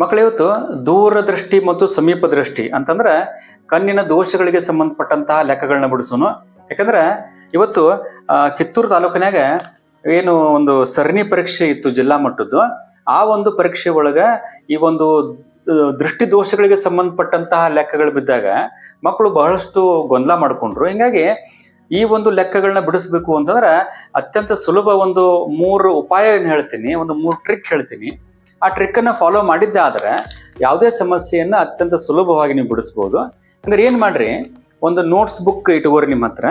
ಮಕ್ಕಳು ಇವತ್ತು ದೂರದೃಷ್ಟಿ ಮತ್ತು ಸಮೀಪ ದೃಷ್ಟಿ ಅಂತಂದ್ರೆ ಕಣ್ಣಿನ ದೋಷಗಳಿಗೆ ಸಂಬಂಧಪಟ್ಟಂತಹ ಲೆಕ್ಕಗಳನ್ನ ಬಿಡಿಸೋನು. ಯಾಕಂದ್ರೆ ಇವತ್ತು ಕಿತ್ತೂರು ತಾಲೂಕಿನಾಗ ಏನು ಒಂದು ಸರಣಿ ಪರೀಕ್ಷೆ ಇತ್ತು ಜಿಲ್ಲಾ ಮಟ್ಟದ್ದು. ಆ ಒಂದು ಪರೀಕ್ಷೆ ಒಳಗ ಈ ಒಂದು ದೃಷ್ಟಿ ದೋಷಗಳಿಗೆ ಸಂಬಂಧಪಟ್ಟಂತಹ ಲೆಕ್ಕಗಳು ಬಿದ್ದಾಗ ಮಕ್ಕಳು ಬಹಳಷ್ಟು ಗೊಂದಲ ಮಾಡ್ಕೊಂಡ್ರು. ಹಿಂಗಾಗಿ ಈ ಒಂದು ಲೆಕ್ಕಗಳನ್ನ ಬಿಡಿಸ್ಬೇಕು ಅಂತಂದ್ರೆ ಅತ್ಯಂತ ಸುಲಭ ಒಂದು ಮೂರು ಉಪಾಯ ಏನು ಹೇಳ್ತೀನಿ, ಒಂದು ಮೂರು ಟ್ರಿಕ್ ಹೇಳ್ತೀನಿ. ಆ ಟ್ರಿಕ್ ಅನ್ನ ಫಾಲೋ ಮಾಡಿದ್ದೆ ಆದ್ರೆ ಯಾವುದೇ ಸಮಸ್ಯೆಯನ್ನು ಅತ್ಯಂತ ಸುಲಭವಾಗಿ ನೀವು ಬಿಡಿಸ್ಬೋದು. ಅಂದ್ರೆ ಏನು ಮಾಡ್ರಿ? ಒಂದು ನೋಟ್ಸ್ ಬುಕ್ ಇಟ್ಕೋರಿ ನಿಮ್ಮ ಹತ್ರ.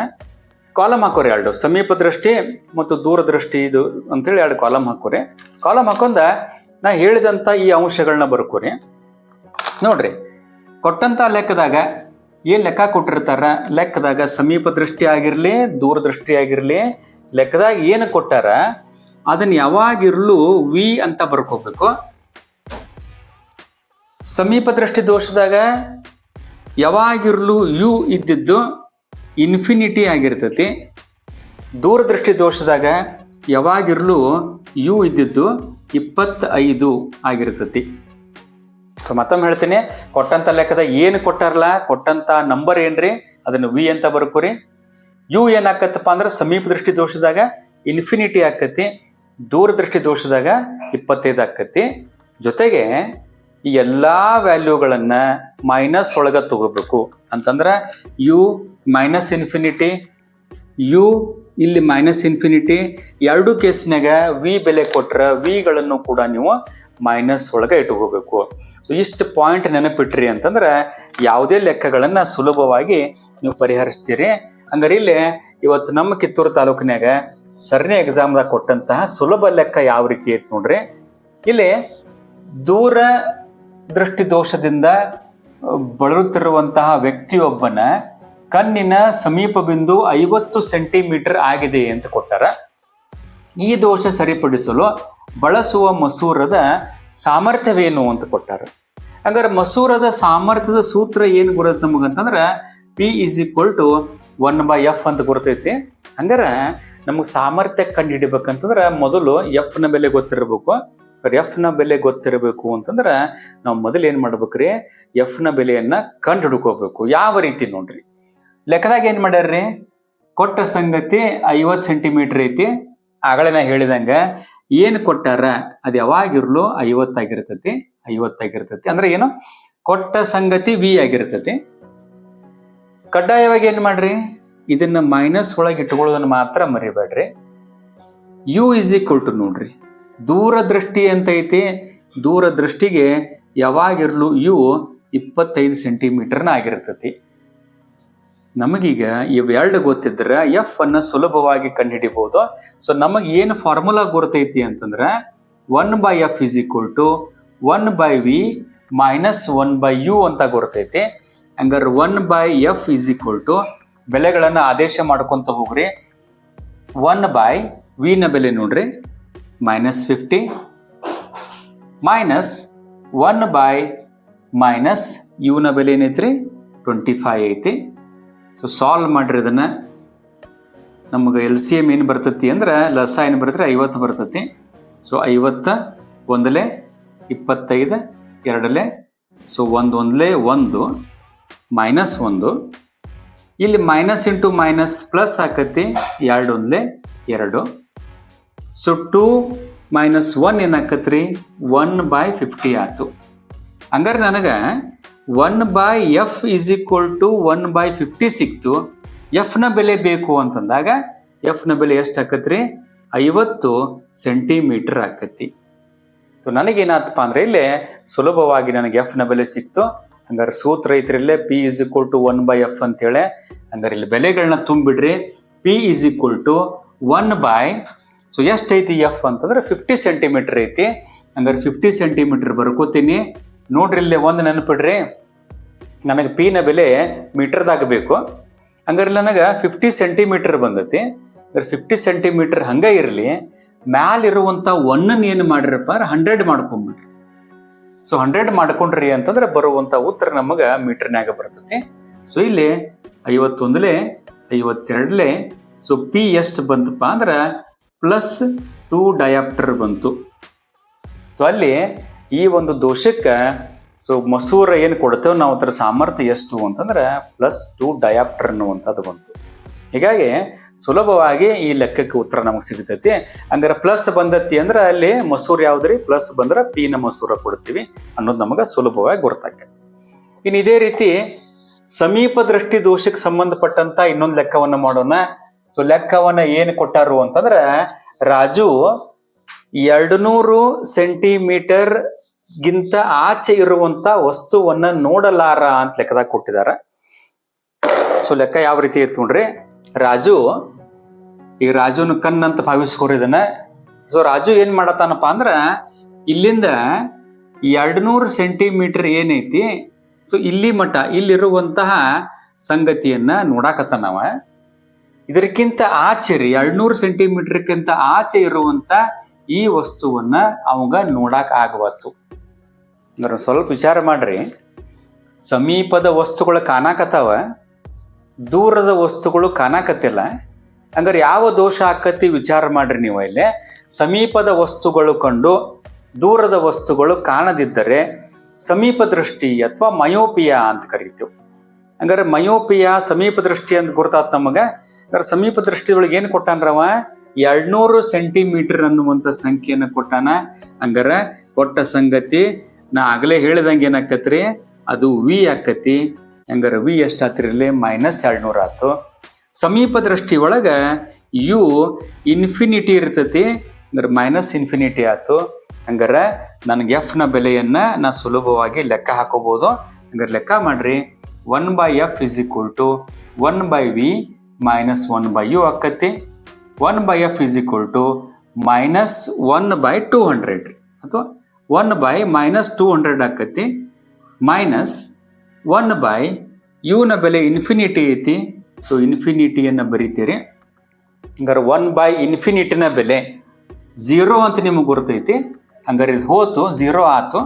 ಕಾಲಮ್ ಹಾಕೋರಿ ಎರಡು. ಸಮೀಪ ದೃಷ್ಟಿ ಮತ್ತು ದೂರದೃಷ್ಟಿ ಇದು ಅಂತೇಳಿ ಎರಡು ಕಾಲಮ್ ಹಾಕೋರಿ. ಕಾಲಮ್ ಹಾಕೊಂಡ ನಾ ಹೇಳಿದಂತ ಈ ಅಂಶಗಳನ್ನ ಬರ್ಕೋರಿ. ನೋಡ್ರಿ, ಕೊಟ್ಟಂತ ಲೆಕ್ಕದಾಗ ಏನು ಲೆಕ್ಕ ಕೊಟ್ಟಿರ್ತಾರ? ಲೆಕ್ಕದಾಗ ಸಮೀಪ ದೃಷ್ಟಿ ಆಗಿರಲಿ, ದೂರದೃಷ್ಟಿ ಆಗಿರಲಿ, ಲೆಕ್ಕದಾಗ ಏನು ಕೊಟ್ಟಾರ? ಅದನ್ನ ಯಾವಾಗಿರ್ಲು ವಿ ಅಂತ ಬರ್ಕೋಬೇಕು. ಸಮೀಪ ದೃಷ್ಟಿ ದೋಷದಾಗ ಯಾವಾಗಿರ್ಲು ಯು ಇದ್ದಿದ್ದು ಇನ್ಫಿನಿಟಿ ಆಗಿರ್ತೈತಿ. ದೂರದೃಷ್ಟಿ ದೋಷದಾಗ ಯಾವಾಗಿರ್ಲು ಯು ಇದ್ದಿದ್ದು ಇಪ್ಪತ್ತೈದು ಆಗಿರ್ತೈತಿ. ಸೊ ಮತ್ತೊಮ್ಮೆ ಹೇಳ್ತೀನಿ, ಕೊಟ್ಟಂತ ಲೆಕ್ಕದ ಏನು ಕೊಟ್ಟಾರಲ್ಲ, ಕೊಟ್ಟಂತ ನಂಬರ್ ಏನ್ರಿ, ಅದನ್ನು ವಿ ಅಂತ ಬರ್ಕೋರಿ. ಯು ಏನಾಕತ್ತಪ್ಪ ಅಂದ್ರೆ ಸಮೀಪ ದೃಷ್ಟಿ ದೋಷದಾಗ ಇನ್ಫಿನಿಟಿ ಆಕತಿ ದೂರದೃಷ್ಟಿ ದೋಷದಾಗ ಇಪ್ಪತ್ತೈದು ಆಕತಿ ಜೊತೆಗೆ ಈ ಎಲ್ಲ ವ್ಯಾಲ್ಯೂಗಳನ್ನ ಮೈನಸ್ ಒಳಗ ತಗೋಬೇಕು. ಅಂತಂದ್ರೆ ಯು ಮೈನಸ್ ಇನ್ಫಿನಿಟಿ, ಯು ಇಲ್ಲಿ ಮೈನಸ್ ಇನ್ಫಿನಿಟಿ, ಎರಡು ಕೇಸ್ನಾಗ ವಿ ಬೆಲೆ ಕೊಟ್ರ ವಿಗಳನ್ನು ಕೂಡ ನೀವು ಮೈನಸ್ ಒಳಗೆ ಇಟ್ಕೋಬೇಕು. ಸೊ ಇಷ್ಟು ಪಾಯಿಂಟ್ ನೆನಪಿಟ್ರಿ ಅಂತಂದ್ರೆ ಯಾವುದೇ ಲೆಕ್ಕಗಳನ್ನು ಸುಲಭವಾಗಿ ನೀವು ಪರಿಹರಿಸ್ತೀರಿ. ಹಂಗಾರೆ ಇಲ್ಲಿ ಇವತ್ತು ನಮ್ಮ ಕಿತ್ತೂರು ತಾಲೂಕಿನಾಗ ಸರಣಿ ಎಕ್ಸಾಮ್ದಾಗ ಕೊಟ್ಟಂತಹ ಸುಲಭ ಲೆಕ್ಕ ಯಾವ ರೀತಿ ಐತಿ ನೋಡ್ರಿ? ಇಲ್ಲಿ ದೂರ ದೃಷ್ಟಿ ದೋಷದಿಂದ ಬಳಲುತ್ತಿರುವಂತಹ ವ್ಯಕ್ತಿಯೊಬ್ಬನ ಕಣ್ಣಿನ ಸಮೀಪ ಬಿಂದು ಐವತ್ತು ಸೆಂಟಿಮೀಟರ್ ಆಗಿದೆ ಅಂತ ಕೊಟ್ಟಾರ. ಈ ದೋಷ ಸರಿಪಡಿಸಲು ಬಳಸುವ ಮಸೂರದ ಸಾಮರ್ಥ್ಯವೇನು ಅಂತ ಕೊಟ್ಟಾರ. ಹಂಗಾರೆ ಮಸೂರದ ಸಾಮರ್ಥ್ಯದ ಸೂತ್ರ ಏನು ಗುರುತ್ ನಮಗಂತಂದ್ರೆ P is equal to one by f ಅಂತ ಗುರ್ತೈತಿ ಹಂಗಾರೆ ನಮಗೆ ಸಾಮರ್ಥ್ಯ ಕಂಡು ಹಿಡಿಬೇಕಂತಂದ್ರೆ ಮೊದಲು ಎಫ್ನ ಬೆಲೆ ಗೊತ್ತಿರಬೇಕು. ಎಫ್ನ ಬೆಲೆ ಗೊತ್ತಿರಬೇಕು ಅಂತಂದ್ರೆ ನಾವು ಮೊದಲು ಏನು ಮಾಡ್ಬೇಕ್ರಿ? ಎಫ್ನ ಬೆಲೆಯನ್ನ ಕಂಡು ಹಿಡ್ಕೋಬೇಕು ಯಾವ ರೀತಿ ನೋಡ್ರಿ? ಲೆಕ್ಕದಾಗ ಏನು ಮಾಡ್ಯಾರ್ರಿ? ಕೊಟ್ಟ ಸಂಗತಿ ಐವತ್ತು ಸೆಂಟಿಮೀಟರ್ ಐತಿ. ಆಗಲೇ ನಾ ಹೇಳಿದಂಗ ಏನು ಕೊಟ್ಟಾರ? ಅದು ಯಾವಾಗಿರ್ಲು ಐವತ್ತಾಗಿರ್ತತಿ ಐವತ್ತಾಗಿರ್ತತಿ ಅಂದ್ರೆ ಏನು? ಕೊಟ್ಟ ಸಂಗತಿ ವಿ ಆಗಿರ್ತತಿ. ಕಡ್ಡಾಯವಾಗಿ ಏನು ಮಾಡ್ರಿ? ಇದನ್ನ ಮೈನಸ್ ಒಳಗೆ ಇಟ್ಕೊಳ್ಳೋದನ್ನ ಮಾತ್ರ ಮರಿಬೇಡ್ರಿ. ಯು ಇಸ್ ಈಕ್ವಲ್ ಟು ನೋಡ್ರಿ. ದೂರದೃಷ್ಟಿ ಅಂತ ಐತಿ. ದೂರದೃಷ್ಟಿಗೆ ಯಾವಾಗಿರ್ಲು ಯು ಇಪ್ಪತ್ತೈದು ಸೆಂಟಿಮೀಟರ್ನ ಆಗಿರ್ತತಿ. ನಮಗೀಗ ಇವೆರಡು ಗೊತ್ತಿದ್ರೆ ಎಫ್ ಅನ್ನು ಸುಲಭವಾಗಿ ಕಂಡುಹಿಡಿಬಹುದು ಸೊ ನಮಗೆ ಏನು ಫಾರ್ಮುಲಾ ಗೊತ್ತೈತಿ ಅಂತಂದ್ರೆ one by f is equal to one by v minus one by u ಅಂತ ಗೊತ್ತೈತಿ ಹಂಗಾರೆ one by f is equal to ಬೆಲೆಗಳನ್ನು ಆದೇಶ ಮಾಡ್ಕೊಂತ ಹೋಗ್ರಿ. ಒನ್ ಬೈ ವಿನ ಬೆಲೆ ನೋಡ್ರಿ. Minus fifty minus one by minus ಯುನ ಬೆಲೆ ಏನೈತ್ರಿ? ಟ್ವೆಂಟಿ ಫೈವ್ ಐತಿ. ಸೊ ಸಾಲ್ವ್ ಮಾಡ್ರಿ ಅದನ್ನ ನಮಗೆ ಎಲ್ ಸಿ ಎಂ ಏನು ಬರ್ತತಿ ಅಂದ್ರೆ ಲಸ ಏನು ಬರ್ತೈತಿ ಐವತ್ತು ಬರ್ತೈತಿ. ಸೊ ಐವತ್ತ ಒಂದಲೇ ಇಪ್ಪತ್ತೈದು, ಎರಡಲೆ. ಸೊ ಒಂದು ಒಂದಲೇ ಒಂದು ಮೈನಸ್ ಒಂದು. ಇಲ್ಲಿ ಮೈನಸ್ ಇಂಟು ಮೈನಸ್ ಪ್ಲಸ್ ಆಕತಿ ಎರಡು ಒಂದಲೇ ಎರಡು. ಸೊ ಟೂ ಮೈನಸ್ ಒನ್ ಏನಾಕತ್ರಿ? ಒನ್ ಬೈ ಫಿಫ್ಟಿ ಆಯ್ತು ಹಂಗಾರೆ ನನಗೆ one by f is equal to one by fifty ಸಿಕ್ತು. ಎಫ್ನ ಬೆಲೆ ಬೇಕು ಅಂತಂದಾಗ ಎಫ್ನ ಬೆಲೆ ಎಷ್ಟು ಆಕತ್ರಿ? ಐವತ್ತು ಸೆಂಟಿಮೀಟರ್ ಆಕತಿ. ಸೊ ನನಗೇನಾತಪ್ಪ ಅಂದ್ರೆ ಇಲ್ಲಿ ಸುಲಭವಾಗಿ ನನಗೆ ಎಫ್ನ ಬೆಲೆ ಸಿಕ್ತು. ಹಂಗಾರೆ ಸೂತ್ರ ಐತ್ರಿ ಇಲ್ಲೇ P is equal to one by f ಅಂತೇಳಿ, ಹಂಗಾರೆ ಇಲ್ಲಿ ಬೆಲೆಗಳನ್ನ ತುಂಬಿಡ್ರಿ. P is equal to one by so ಎಷ್ಟೈತಿ ಎಫ್ ಅಂತಂದ್ರೆ ಫಿಫ್ಟಿ ಸೆಂಟಿಮೀಟರ್ ಐತಿ. ಹಂಗಾರೆ ಫಿಫ್ಟಿ ಸೆಂಟಿಮೀಟರ್ ಬರ್ಕೋತೀನಿ. ನೋಡ್ರಿ ಇಲ್ಲಿ ಒಂದು ನೆನಪಿಡ್ರಿ. ನನಗೆ ಪಿನ ಬೆಲೆ ಮೀಟರ್ದಾಗ ಬೇಕು. ಹಂಗಾರೆ ನನಗೆ ಫಿಫ್ಟಿ ಸೆಂಟಿಮೀಟರ್ ಬಂದೈತಿ. ಫಿಫ್ಟಿ ಸೆಂಟಿಮೀಟರ್ ಹಂಗೆ ಇರಲಿ. ಮ್ಯಾಲಿರುವಂಥ ಒನ್ನನ್ನು ಏನು ಮಾಡಿರಪ್ಪ ಅಂದ್ರೆ ಹಂಡ್ರೆಡ್ ಮಾಡ್ಕೊಂಬಿಡ್ರಿ. ಸೊ ಹಂಡ್ರೆಡ್ ಮಾಡ್ಕೊಂಡ್ರಿ ಅಂತಂದ್ರೆ ಬರುವಂಥ ಉತ್ತರ ನಮಗೆ ಮೀಟರ್ನಾಗ ಬರ್ತತಿ. ಸೊ ಇಲ್ಲಿ ಐವತ್ತೊಂದಲೇ, ಐವತ್ತೆರಡಲೇ ಸೊ ಪಿ ಎಷ್ಟು ಬಂತಪ್ಪ ಅಂದ್ರೆ ಪ್ಲಸ್ ಟೂ ಡಯಾಪ್ಟರ್ ಬಂತು. ಸೊ ಅಲ್ಲಿ ಈ ಒಂದು ದೋಷಕ್ಕೆ ಸೊ ಮಸೂರ ಏನು ಕೊಡ್ತೇವೆ ನಾವು ಅದರ ಸಾಮರ್ಥ್ಯ ಎಷ್ಟು ಅಂತಂದ್ರೆ ಪ್ಲಸ್ ಟೂ ಡಯಾಪ್ಟರ್ ಅನ್ನುವಂಥದ್ದು ಬಂತು. ಹೀಗಾಗಿ ಸುಲಭವಾಗಿ ಈ ಲೆಕ್ಕಕ್ಕೆ ಉತ್ತರ ನಮಗೆ ಸಿಗ್ತೈತಿ. ಹಂಗಾರೆ ಪ್ಲಸ್ ಬಂದತ್ತಿ ಅಂದ್ರೆ ಅಲ್ಲಿ ಮಸೂರ್ ಯಾವ್ದ್ರಿ? ಪ್ಲಸ್ ಬಂದ್ರೆ ಪಿನ ಮಸೂರ ಕೊಡ್ತೀವಿ ಅನ್ನೋದು ನಮಗೆ ಸುಲಭವಾಗಿ ಗೊತ್ತಾಗ್ತೈತಿ. ಇನ್ನು ಇದೇ ರೀತಿ ಸಮೀಪ ದೃಷ್ಟಿ ದೋಷಕ್ಕೆ ಸಂಬಂಧಪಟ್ಟಂತ ಇನ್ನೊಂದು ಲೆಕ್ಕವನ್ನ ಮಾಡೋಣ. ಸೊ ಲೆಕ್ಕವನ್ನ ಏನು ಕೊಟ್ಟಾರು ಅಂತಂದ್ರೆ ರಾಜು ಎರಡು ನೂರು ಸೆಂಟಿಮೀಟರ್ ಗಿಂತ ಆಚೆ ಇರುವಂತ ವಸ್ತುವನ್ನ ನೋಡಲಾರ ಅಂತ ಲೆಕ್ಕದಾಗ ಕೊಟ್ಟಿದ್ದಾರೆ ಸೊ ಲೆಕ್ಕ ಯಾವ ರೀತಿ ಇತ್ತು ನೋಡ್ರಿ? ರಾಜು ಈ ರಾಜುನ ಕಣ್ಣಂತ ಭಾವಿಸ್ಕೋರಿದನ ಸೊ ರಾಜು ಏನ್ ಮಾಡತ್ತಾನಪ್ಪ ಅಂದ್ರ, ಇಲ್ಲಿಂದ ಎರಡು ನೂರು ಸೆಂಟಿಮೀಟರ್ ಏನೈತಿ ಸೊ ಇಲ್ಲಿ ಮಠ, ಇಲ್ಲಿರುವಂತಹ ಸಂಗತಿಯನ್ನ ನೋಡಾಕತ್ತಾನವ ಇದಕ್ಕಿಂತ ಆಚೆ ರೀ, ಎರಡ್ನೂರು ಸೆಂಟಿಮೀಟರ್ಕ್ಕಿಂತ ಆಚೆ ಇರುವಂತ ಈ ವಸ್ತುವನ್ನ ಅವಂಗ ನೋಡಾಕ ಆಗವತ್ತು ಅಂದ್ರೆ ಸ್ವಲ್ಪ ವಿಚಾರ ಮಾಡ್ರಿ, ಸಮೀಪದ ವಸ್ತುಗಳು ಕಾಣಾಕತ್ತಾವ. ದೂರದ ವಸ್ತುಗಳು ಕಾಣಕತ್ತಿಲ್ಲ. ಹಂಗಾರೆ ಯಾವ ದೋಷ ಆಕತಿ ವಿಚಾರ ಮಾಡ್ರಿ ನೀವು ಇಲ್ಲಿ. ಸಮೀಪದ ವಸ್ತುಗಳು ಕಂಡು ದೂರದ ವಸ್ತುಗಳು ಕಾಣದಿದ್ದರೆ ಸಮೀಪ ದೃಷ್ಟಿ ಅಥವಾ ಮಯೋಪಿಯಾ ಅಂತ ಕರಿತೀವಿ. ಹಂಗಾರೆ ಮಯೋಪಿಯಾ ಸಮೀಪ ದೃಷ್ಟಿ ಅಂತ ಗುರ್ತಾತ್ ನಮಗೆ. ಹಂಗಾರೆ ಸಮೀಪ ದೃಷ್ಟಿ ಒಳಗೆ ಏನು ಕೊಟ್ಟಾನ್ರವ ಎರಡ್ನೂರು ಸೆಂಟಿಮೀಟರ್ ಅನ್ನುವಂಥ ಸಂಖ್ಯೆಯನ್ನು ಕೊಟ್ಟಾನ. ಹಂಗಾರೆ ಕೊಟ್ಟ ಸಂಗತಿ ನಾ ಆಗಲೇ ಹೇಳಿದಂಗೆ ಏನಾಕತ್ರಿ ಅದು ವಿ ಆಕತಿ ಹಂಗಾರೆ ವಿ ಎಷ್ಟಾತಿರಲಿ ಮೈನಸ್ ಎರಡ್ನೂರ ಆತು. ಸಮೀಪ ದೃಷ್ಟಿ ಒಳಗೆ ಯು ಇನ್ಫಿನಿಟಿ ಇರ್ತತಿ ಅಂದ್ರೆ ಮೈನಸ್ ಇನ್ಫಿನಿಟಿ ಆಯ್ತು ಹಂಗಾರೆ ನನಗೆ ಎಫ್ನ ಬೆಲೆಯನ್ನ ನಾ ಸುಲಭವಾಗಿ ಲೆಕ್ಕ ಹಾಕೋಬೋದು. ಹಂಗಾರೆ ಲೆಕ್ಕ ಮಾಡ್ರಿ. One by F is equal to one by V minus one by U ಆಕತಿ. One by F is equal to minus one by two hundred. ಅಥವಾ one by minus two hundred ಆಕತಿ. ಮೈನಸ್ ಒನ್ ಬೈ ಯುನ ಬೆಲೆ infinity ಐತಿ. So ಇನ್ಫಿನಿಟಿಯನ್ನು ಬರೀತೀರಿ. ಹಂಗಾರೆ one by ಇನ್ಫಿನಿಟಿನ ಬೆಲೆ ಝೀರೋ ಅಂತ ನಿಮಗೆ ಗುರ್ತೈತಿ. ಹಂಗಾರೆ ಇದು ಹೋತು ಝೀರೋ ಆತು.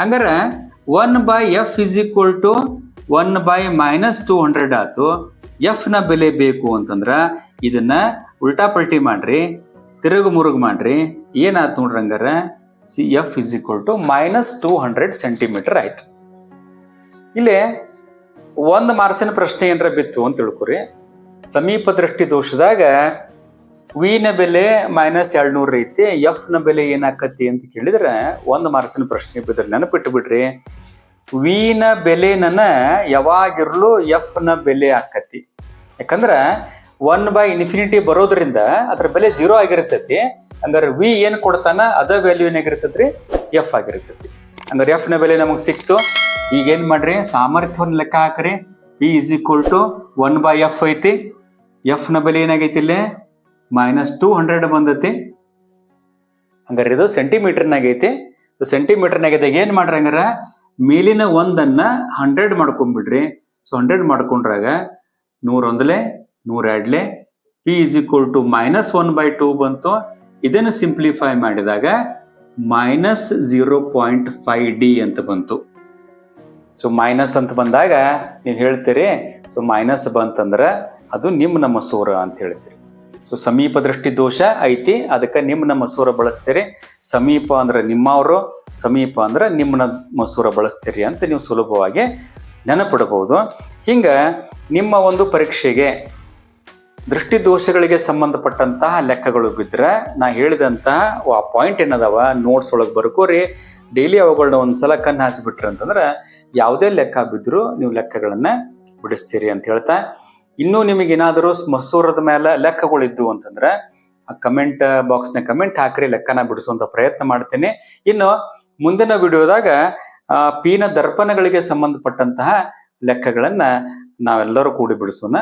ಹಂಗಾರೆ one by f is equal to one by minus two hundred ಆತು. ಎಫ್ನ ಬೆಲೆ ಬೇಕು ಅಂತಂದ್ರೆ ಇದನ್ನ ಉಲ್ಟಾ ಪಲ್ಟಿ ಮಾಡ್ರಿ, ತಿರುಗು ಮುರುಗು ಮಾಡ್ರಿ. ಏನಾಯ್ತು ನೋಡ್ರಿ ಹಂಗಾರೆ? C f is equal to minus two hundred centimetre ಆಯ್ತು. ಇಲ್ಲಿ ಒಂದು ಮಾರ್ಸಿನ ಪ್ರಶ್ನೆ ಏನರ ಬಿತ್ತು ಅಂತ ತಿಳ್ಕೊರಿ. ಸಮೀಪ ದೃಷ್ಟಿ ದೋಷದಾಗ ವಿನ ಬೆಲೆ ಮೈನಸ್ ಎರಡ್ನೂರು ಐತಿ ಎಫ್ನ ಬೆಲೆ ಏನಾಕತಿ ಅಂತ ಕೇಳಿದ್ರೆ ಒಂದು ಮಾರ್ಸಿನ ಪ್ರಶ್ನೆ ಬಿದ್ರೆ ನೆನಪಿಟ್ಟು ಬಿಡ್ರಿ. ವಿನ ಬೆಲೆನ ಯಾವಾಗಿರ್ಲು ಎಫ್ನ ಬೆಲೆ ಆಕತಿ ಯಾಕಂದ್ರೆ ಒನ್ ಬೈ ಇನ್ಫಿನಿಟಿ ಬರೋದ್ರಿಂದ ಅದ್ರ ಬೆಲೆ ಜೀರೋ ಆಗಿರ್ತೈತಿ. ಅಂದ್ರೆ ವಿ ಏನು ಕೊಡ್ತಾನ, ಅದ ವ್ಯಾಲ್ಯೂ ಏನಾಗಿರ್ತೈತ್ರಿ? ಎಫ್ ಆಗಿರ್ತೈತಿ. ಅಂದ್ರೆ ಎಫ್ನ ಬೆಲೆ ನಮಗೆ ಸಿಕ್ತು. ಈಗ ಏನ್ ಮಾಡ್ರಿ? ಸಾಮರ್ಥ್ಯವನ್ನು ಲೆಕ್ಕ ಹಾಕ್ರಿ. P is equal to one by f ಐತಿ. ಎಫ್ನ ಬೆಲೆ ಏನಾಗೈತಿ ಇಲ್ಲಿ? ಮೈನಸ್ ಟೂ ಹಂಡ್ರೆಡ್ ಬಂದೈತಿ. ಹಂಗಾರೆ ಇದು ಸೆಂಟಿಮೀಟರ್ನಾಗೈತಿ ಐತಿ ಏನು ಮಾಡ್ರಿ ಹಂಗಾರ? ಮೇಲಿನ ಒಂದನ್ನ ಹಂಡ್ರೆಡ್ ಮಾಡ್ಕೊಂಡ್ಬಿಡ್ರಿ ಸೊ ಹಂಡ್ರೆಡ್ ಮಾಡ್ಕೊಂಡ್ರಾಗ ನೂರೊಂದಲೆ ನೂರ ಎರಡ್ಲೆ P is equal to minus one by two ಬಂತು. ಇದನ್ನು ಸಿಂಪ್ಲಿಫೈ ಮಾಡಿದಾಗ minus zero point five D ಅಂತ ಬಂತು. ಸೊ ಮೈನಸ್ ಅಂತ ಬಂದಾಗ ನೀವು ಹೇಳ್ತೀರಿ ಸೊ ಮೈನಸ್ ಬಂತಂದ್ರೆ ಅದು ನಿಮ್ಮ ನಮ್ಮ ಸೂರ ಅಂತ ಹೇಳ್ತೀರಿ. ಸೊ ಸಮೀಪ ದೃಷ್ಟಿ ದೋಷ ಐತಿ, ಅದಕ್ಕೆ ನಿಮ್ಮ ನಮ್ಮ ಸೂರ ಬಳಸ್ತೀರಿ. ಸಮೀಪ ಅಂದ್ರೆ ನಿಮ್ಮವರು, ಸಮೀಪ ಅಂದ್ರೆ ನಿಮ್ಮ ಮಸೂರ ಬಳಸ್ತೀರಿ ಅಂತ ನೀವು ಸುಲಭವಾಗಿ ನೆನಪಿಡಬಹುದು ಹಿಂಗ ನಿಮ್ಮ ಒಂದು ಪರೀಕ್ಷೆಗೆ ದೃಷ್ಟಿ ದೋಷಗಳಿಗೆ ಸಂಬಂಧಪಟ್ಟಂತಹ ಲೆಕ್ಕಗಳು ಬಿದ್ದರೆ ನಾ ಹೇಳಿದಂತಹ ಆ ಪಾಯಿಂಟ್ ಏನದವ? ನೋಟ್ಸ್ ಒಳಗೆ ಬರ್ಕೋರಿ. ಡೈಲಿ ಅವುಗಳನ್ನ ಒಂದ್ಸಲ ಕಣ್ಣು ಹಾಸಿಬಿಟ್ರಿ ಅಂತಂದ್ರೆ ಯಾವುದೇ ಲೆಕ್ಕ ಬಿದ್ದರೂ ನೀವು ಲೆಕ್ಕಗಳನ್ನ ಬಿಡಿಸ್ತೀರಿ ಅಂತ ಹೇಳ್ತಾ. ಇನ್ನೂ ನಿಮಗೆ ಏನಾದರೂ ಮಸೂರದ ಮೇಲೆ ಲೆಕ್ಕಗಳಿದ್ದು ಅಂತಂದ್ರೆ ಆ ಕಮೆಂಟ್ ಬಾಕ್ಸ್ನ ಕಮೆಂಟ್ ಹಾಕ್ರಿ, ಲೆಕ್ಕನ ಬಿಡಿಸುವಂತ ಪ್ರಯತ್ನ ಮಾಡ್ತೇನೆ. ಇನ್ನು ಮುಂದಿನ ವಿಡಿಯೋದಾಗ ಪೀನ ದರ್ಪಣಗಳಿಗೆ ಸಂಬಂಧಪಟ್ಟಂತಹ ಲೆಕ್ಕಗಳನ್ನು ನಾವೆಲ್ಲರೂ ಕೂಡಿ ಬಿಡಿಸೋಣ.